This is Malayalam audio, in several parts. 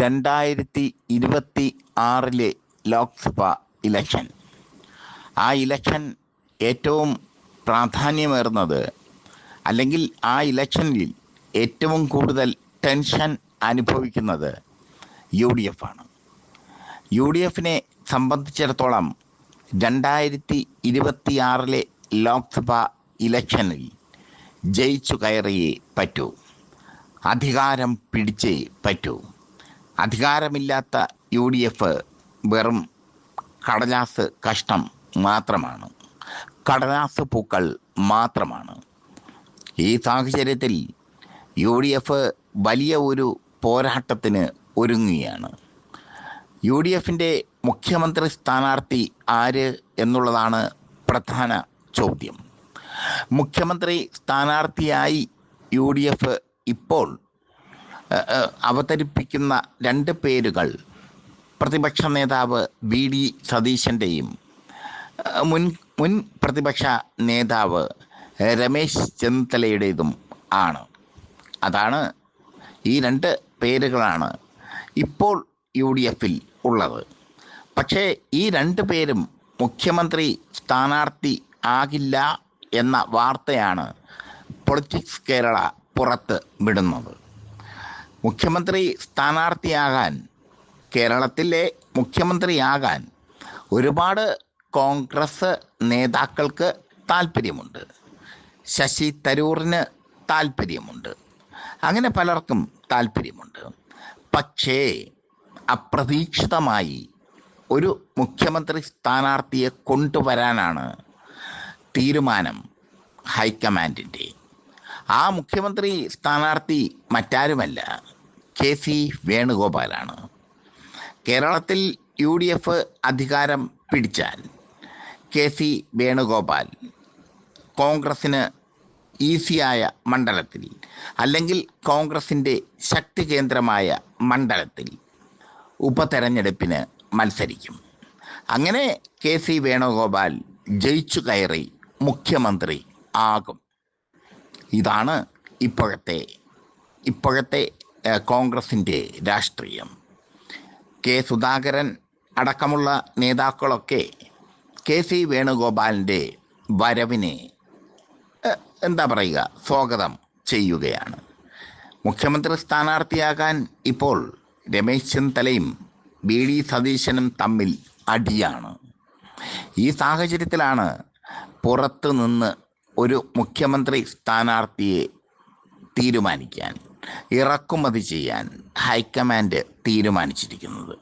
രണ്ടായിരത്തി ഇരുപത്തി ആറിലെ ലോക്സഭ ഇലക്ഷൻ. ആ ഇലക്ഷൻ ഏറ്റവും പ്രാധാന്യമേറുന്നത് അല്ലെങ്കിൽ ആ ഇലക്ഷനിൽ ഏറ്റവും കൂടുതൽ ടെൻഷൻ അനുഭവിക്കുന്നത് യു ഡി എഫ് ആണ് യു ഡി എഫിനെ സംബന്ധിച്ചിടത്തോളം രണ്ടായിരത്തി ഇരുപത്തിയാറിലെ ലോക്സഭ ഇലക്ഷനിൽ ജയിച്ചു കയറിയേ പറ്റൂ. അധികാരം പിടിച്ചേ പറ്റൂ. അധികാരമില്ലാത്ത യു ഡി എഫ് വെറും കടലാസ് കഷ്ടം മാത്രമാണ്. കടലാസ് പൂക്കൾ മാത്രമാണ്. ഈ സാഹചര്യത്തിൽ യു ഡി എഫ് വലിയ ഒരു പോരാട്ടത്തിന് ഒരുങ്ങുകയാണ്. യു ഡി എഫിന്റെ മുഖ്യമന്ത്രി സ്ഥാനാർത്ഥി ആര് എന്നുള്ളതാണ് പ്രധാന ചോദ്യം. മുഖ്യമന്ത്രി സ്ഥാനാർത്ഥിയായി യു ഡി എഫ് ഇപ്പോൾ അവതരിപ്പിക്കുന്ന രണ്ട് പേരുകൾ പ്രതിപക്ഷ നേതാവ് വി ഡി സതീശന്റെയും മുൻ മുൻ പ്രതിപക്ഷ നേതാവ് രമേശ് ചെന്നിത്തലയുടേതും ആണ്. അതാണ് ഈ രണ്ട് പേരുകളാണ് ഇപ്പോൾ യു ഡി എഫിൽ ഉള്ളത്. പക്ഷേ ഈ രണ്ട് പേരും മുഖ്യമന്ത്രി സ്ഥാനാർത്ഥി ആകില്ല എന്ന വാർത്തയാണ് പൊളിറ്റിക്സ് കേരള പുറത്ത് വിടുന്നത്. മുഖ്യമന്ത്രി സ്ഥാനാർത്ഥിയാകാൻ കേരളത്തിലെ മുഖ്യമന്ത്രിയാകാൻ ഒരുപാട് കോൺഗ്രസ് നേതാക്കൾക്ക് താല്പര്യമുണ്ട് ശശി തരൂറിന് താല്പര്യമുണ്ട് അങ്ങനെ പലർക്കും താല്പര്യമുണ്ട് പക്ഷേ അപ്രതീക്ഷിതമായി ഒരു മുഖ്യമന്ത്രി സ്ഥാനാർത്ഥിയെ കൊണ്ടുവരാനാണ് തീരുമാനം ഹൈക്കമാൻഡിന്റെ. ആ മുഖ്യമന്ത്രി സ്ഥാനാർത്ഥി മറ്റാരുമല്ല കെ സി വേണുഗോപാലാണ്. കേരളത്തിൽ യു ഡി എഫ് അധികാരം പിടിച്ചാൽ കെ സി വേണുഗോപാൽ കോൺഗ്രസ്സിന് ഈസിയായ മണ്ഡലത്തിൽ അല്ലെങ്കിൽ കോൺഗ്രസിന്റെ ശക്തി കേന്ദ്രമായ മണ്ഡലത്തിൽ ഉപതെരഞ്ഞെടുപ്പിന് മത്സരിക്കും. അങ്ങനെ കെ സി വേണുഗോപാൽ ജയിച്ചു കയറി മുഖ്യമന്ത്രി ആകും. ഇതാണ് ഇപ്പോഴത്തെ ഇപ്പോഴത്തെ കോൺഗ്രസിന്റെ രാഷ്ട്രീയം. കെ സുധാകരൻ അടക്കമുള്ള നേതാക്കളൊക്കെ കെ സി വേണുഗോപാലിന്റെ വരവിനെ എന്താ പറയുക സ്വാഗതം ചെയ്യുകയാണ്. മുഖ്യമന്ത്രി സ്ഥാനാർത്ഥിയാകാൻ ഇപ്പോൾ രമേശ് ചെന്നിത്തലയും ബി ഡി സതീശനും തമ്മിൽ അടിയാണ്. ഈ സാഹചര്യത്തിലാണ് പുറത്തു നിന്ന് ഒരു മുഖ്യമന്ത്രി സ്ഥാനാർത്ഥിയെ തീരുമാനിക്കാൻ ഇറക്കുമതി ചെയ്യാൻ ഹൈക്കമാൻഡ് തീരുമാനിച്ചിരിക്കുന്നത്.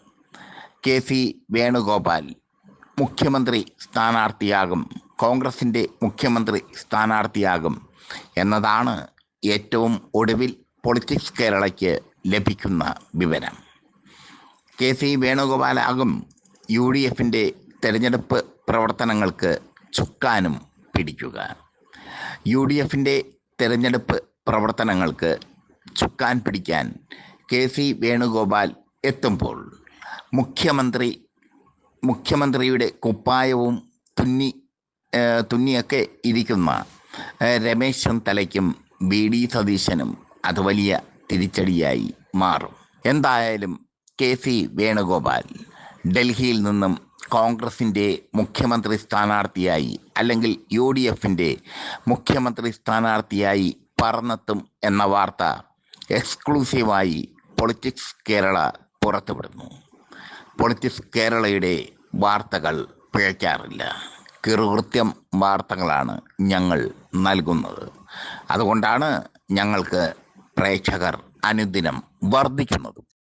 കെ സി വേണുഗോപാൽ മുഖ്യമന്ത്രി സ്ഥാനാർത്ഥിയാകും കോൺഗ്രസിന്റെ മുഖ്യമന്ത്രി സ്ഥാനാർത്ഥിയാകും എന്നതാണ് ഏറ്റവും ഒടുവിൽ പൊളിറ്റിക്സ് കേരളയ്ക്ക് ലഭിക്കുന്ന വിവരം. കെ സി വേണുഗോപാലാകും യു ഡി എഫിന്റെ തെരഞ്ഞെടുപ്പ് പ്രവർത്തനങ്ങൾക്ക് ചുക്കാനും പിടിക്കുക. യു ഡി എഫിന്റെ തെരഞ്ഞെടുപ്പ് പ്രവർത്തനങ്ങൾക്ക് ചുക്കാൻ പിടിക്കാൻ കെ സി വേണുഗോപാൽ എത്തുമ്പോൾ മുഖ്യമന്ത്രി മുഖ്യമന്ത്രിയുടെ കുപ്പായവും തുന്നി തുന്നിയൊക്കെ ഇരിക്കുന്ന രമേശൻ രമേശ് ചെന്നിത്തലയ്ക്കും ബി ഡി സതീശനും അത് വലിയ തിരിച്ചടിയായി മാറും. എന്തായാലും കെ സി വേണുഗോപാൽ ഡൽഹിയിൽ നിന്നും കോൺഗ്രസിന്റെ മുഖ്യമന്ത്രി സ്ഥാനാർത്ഥിയായി അല്ലെങ്കിൽ യു ഡി എഫിന്റെ മുഖ്യമന്ത്രി സ്ഥാനാർത്ഥിയായി പറന്നെത്തും എന്ന വാർത്ത എക്സ്ക്ലൂസീവായി പൊളിറ്റിക്സ് കേരള പുറത്തുവിടുന്നു. പൊളിറ്റിക്സ് കേരളയുടെ വാർത്തകൾ പിഴയ്ക്കാറില്ല. കിറുകൃത്യം വാർത്തകളാണ് ഞങ്ങൾ നൽകുന്നത്. അതുകൊണ്ടാണ് ഞങ്ങൾക്ക് പ്രേക്ഷകർ അനുദിനം വർദ്ധിക്കുന്നത്.